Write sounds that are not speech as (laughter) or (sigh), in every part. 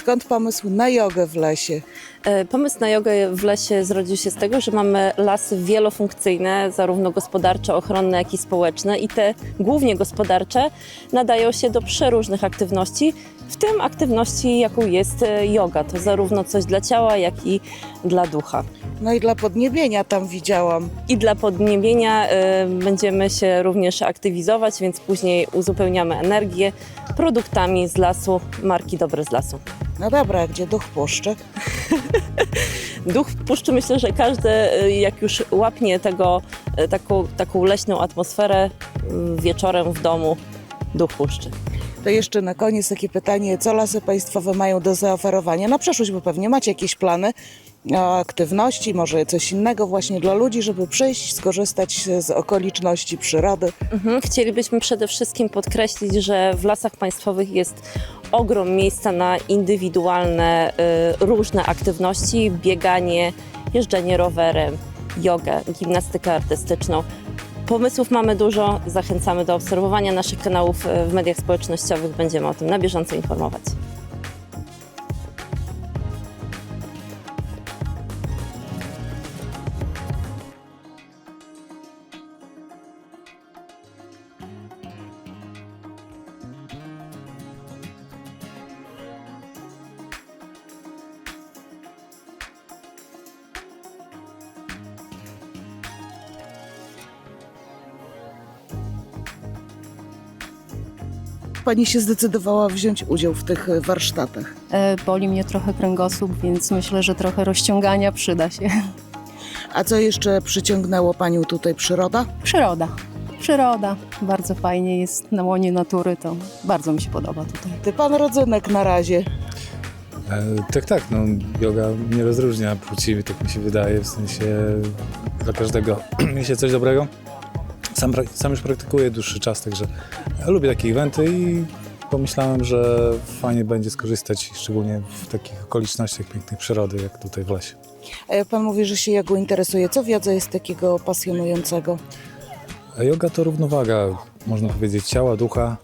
Skąd pomysł na jogę w lesie? E, Pomysł na jogę w lesie zrodził się z tego, że mamy lasy wielofunkcyjne, zarówno gospodarcze, ochronne, jak i społeczne i te głównie gospodarcze nadają się do przeróżnych aktywności, w tym aktywności, jaką jest e, yoga. To zarówno coś dla ciała, jak i dla ducha. No i dla podniebienia tam widziałam. I dla podniebienia e, będziemy się również aktywizować, więc później uzupełniamy energię produktami z lasu, marki Dobre z Lasu. No dobra, gdzie duch puszczy? (laughs) (laughs) Duch puszczy myślę, że każdy y, jak już łapnie tego, y, taką, taką leśną atmosferę y, wieczorem w domu, duch puszczy. To jeszcze na koniec takie pytanie, co lasy państwowe mają do zaoferowania na przyszłość, bo pewnie macie jakieś plany o aktywności, może coś innego właśnie dla ludzi, żeby przyjść, skorzystać z okoliczności przyrody. Mhm. Chcielibyśmy przede wszystkim podkreślić, że w lasach państwowych jest ogrom miejsca na indywidualne y, różne aktywności, bieganie, jeżdżenie rowerem, jogę, gimnastykę artystyczną. Pomysłów mamy dużo, zachęcamy do obserwowania naszych kanałów y, w mediach społecznościowych, będziemy o tym na bieżąco informować. Pani się zdecydowała wziąć udział w tych e, warsztatach. E, Boli mnie trochę kręgosłup, więc myślę, że trochę rozciągania przyda się. A co jeszcze przyciągnęło Panią tutaj przyroda? Przyroda. Przyroda. Bardzo fajnie jest na łonie natury, to bardzo mi się podoba tutaj. Ty Pan rodzynek na razie. E, tak, tak, no yoga nie rozróżnia płci, tak mi się wydaje, w sensie dla każdego (clears throat) niesie coś dobrego. Sam, sam już praktykuję dłuższy czas, także lubię takie eventy i pomyślałem, że fajnie będzie skorzystać, szczególnie w takich okolicznościach pięknej przyrody, jak tutaj w lesie. A jak Pan mówi, że się jogą interesuje, co wiedza jest takiego pasjonującego? A yoga to równowaga, można powiedzieć, ciała, ducha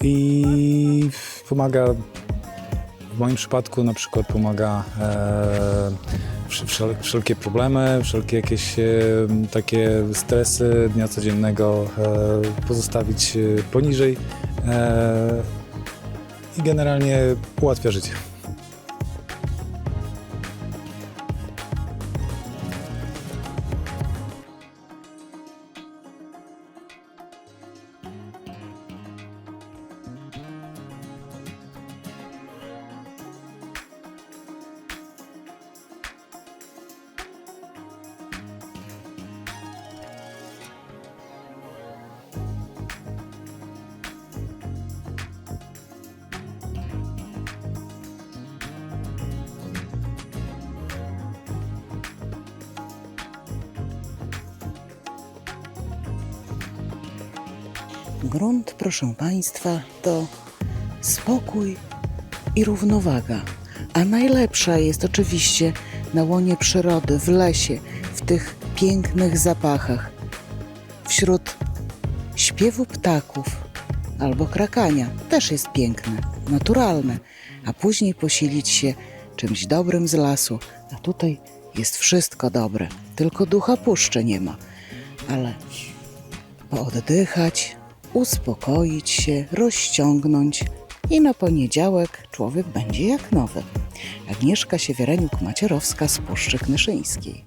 i pomaga, w moim przypadku na przykład pomaga e, wsz- wszel- wszelkie problemy, wszelkie jakieś e, takie stresy dnia codziennego e, pozostawić e, poniżej e, i generalnie ułatwia życie. Grunt, proszę Państwa, to spokój i równowaga. A najlepsza jest oczywiście na łonie przyrody, w lesie, w tych pięknych zapachach, wśród śpiewu ptaków albo krakania. Też jest piękne, naturalne, a później posilić się czymś dobrym z lasu. A tutaj jest wszystko dobre, tylko ducha puszczy nie ma. Ale pooddychać, uspokoić się, rozciągnąć i na poniedziałek człowiek będzie jak nowy. Agnieszka Siewiereniuk-Macierowska z Puszczy Knyszyńskiej.